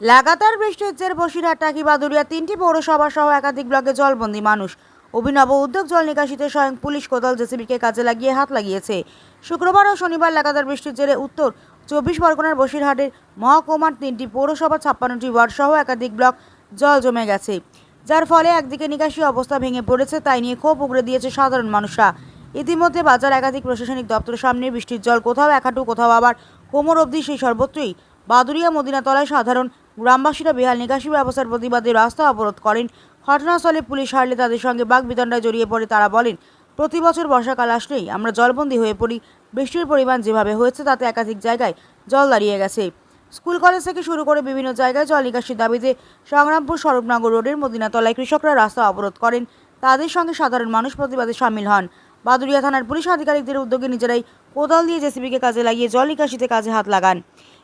লাগাতার বৃষ্টির জের বসিরহাট টাকি বাদুরিয়া তিনটি পৌরসভা সহ একাধিক ব্লকে জলবন্দি মানুষ। অভিনব উদ্যোগ জল নিকাশিতে স্বয়ং পুলিশ কোদাল জেসিবিকে কাজে লাগিয়ে হাত লাগিয়েছে। শুক্রবার ও শনিবার লাগাতার বৃষ্টির জেরে উত্তর চব্বিশ পরগনার বসিরহাটের মহকুমার তিনটি পৌরসভা, ছাপ্পান্নটি ওয়ার্ড সহ একাধিক ব্লক জল জমে গেছে। যার ফলে একদিকে নিকাশি অবস্থা ভেঙে পড়েছে, তাই নিয়ে ক্ষোভ উগড়ে দিয়েছে সাধারণ মানুষরা। ইতিমধ্যে বাজার একাধিক প্রশাসনিক দপ্তরের সামনে বৃষ্টির জল কোথাও একাটু, কোথাও আবার কোমর অবধি সেই সর্বত্রই। বাদুরিয়া, মদিনাতলায় সাধারণ গ্রামবাসীরা বেহাল নিকাশি ব্যবস্থার প্রতিবাদে রাস্তা অবরোধ করেন। ঘটনাস্থলে পুলিশ হারলে তাদের সঙ্গে বাঘ বিতণ্ডায় জড়িয়ে পড়ে তারা বলেন, প্রতি বছর বর্ষাকাল আসলেই আমরা জলবন্দী হয়ে পড়ি। বৃষ্টির পরিমাণ যেভাবে হয়েছে তাতে একাধিক জায়গায় জল দাঁড়িয়ে গেছে। স্কুল, কলেজ থেকে শুরু করে বিভিন্ন জায়গায় জল নিকাশির দাবিতে সংগ্রামপুর স্বরূপনগর রোডের মদিনাতলায় কৃষকরা রাস্তা অবরোধ করেন। তাদের সঙ্গে সাধারণ মানুষ প্রতিবাদে সামিল হন। বাদুরিয়া থানার পুলিশ আধিকারিকদের উদ্যোগে নিজেরাই কোদাল দিয়ে জেসিবিকে কাজে লাগিয়ে জল নিকাশিতে কাজে হাত লাগান।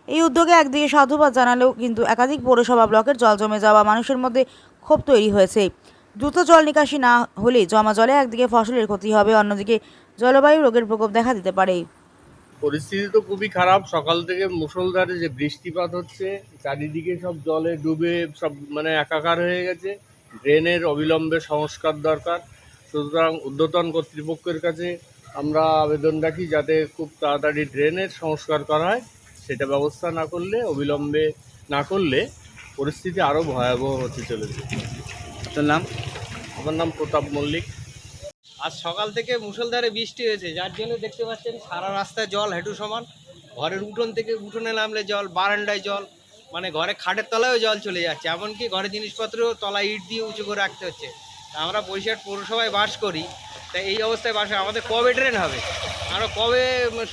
এই উদ্যোগে একদিকে সাধুবাদ জানালেও কিন্তু একাধিক পৌরসভা ব্লকের জল জমে যাওয়া মানুষের মধ্যে ক্ষোভ তৈরি হয়েছে। দ্রুত জল নিকাশি না হলে জমা জলে একদিকে ফসলের ক্ষতি হবে, অন্যদিকে জলবায়ু রোগের প্রকোপ দেখা দিতে পারে। পরিস্থিতি তো খুবই খারাপ। সকাল থেকে মুসলধারে যে বৃষ্টিপাত হচ্ছে, চারিদিকে সব জলে ডুবে সব মানে একাকার হয়ে গেছে। ড্রেনের অবিলম্বে সংস্কার দরকার। সুতরাং ঊর্ধ্বতন কর্তৃপক্ষের কাছে আমরা আবেদন রাখি যাতে খুব তাড়াতাড়ি ড্রেনের সংস্কার করা হয়। সেটা ব্যবস্থা না করলে অবিলম্বে না করলে পরিস্থিতি আরও ভয়াবহ হতে চলেছে। আপনার নাম? আমার নাম প্রতাপ মল্লিক। আজ সকাল থেকে মুষলধারে বৃষ্টি হয়েছে যার জন্য দেখতে পাচ্ছেন সারা রাস্তায় জল হেঁটু সমান। ঘরের উঠোন থেকে উঠোনে নামলে জল বারান্দায় জল মানে ঘরে খাটের তলায়ও জল চলে যাচ্ছে এমনকি ঘরে জিনিসপত্র তলায় ইট দিয়ে উঁচু করে রাখতে হচ্ছে। তা আমরা বৈশাখ পৌরসভায় বাস করি তা এই অবস্থায় বাস আমাদের কবে ট্রেন হবে? আমরা কবে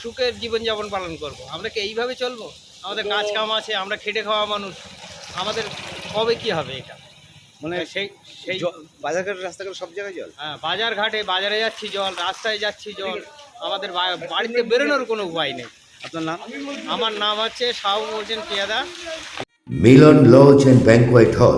সুখের জীবনযাপন পালন করব। আমরা কি এইভাবে চলবো? আমাদের কাজ কাম আছে আমরা খেটে খাওয়া মানুষ। আমাদের কবে কি হবে এটা? মানে সেই সেই বাজারঘাট রাস্তাঘাট সব জায়গায় জল? হ্যাঁ বাজার ঘাটে বাজারে যাচ্ছি জল রাস্তায় যাচ্ছি জল। আমাদের বাড়িতে বেরোনোর কোনো উপায় নেই। আপনার নাম? আমার নাম হচ্ছে Shahu মোর্চেন Piyada. Milan lodge and banquet hall.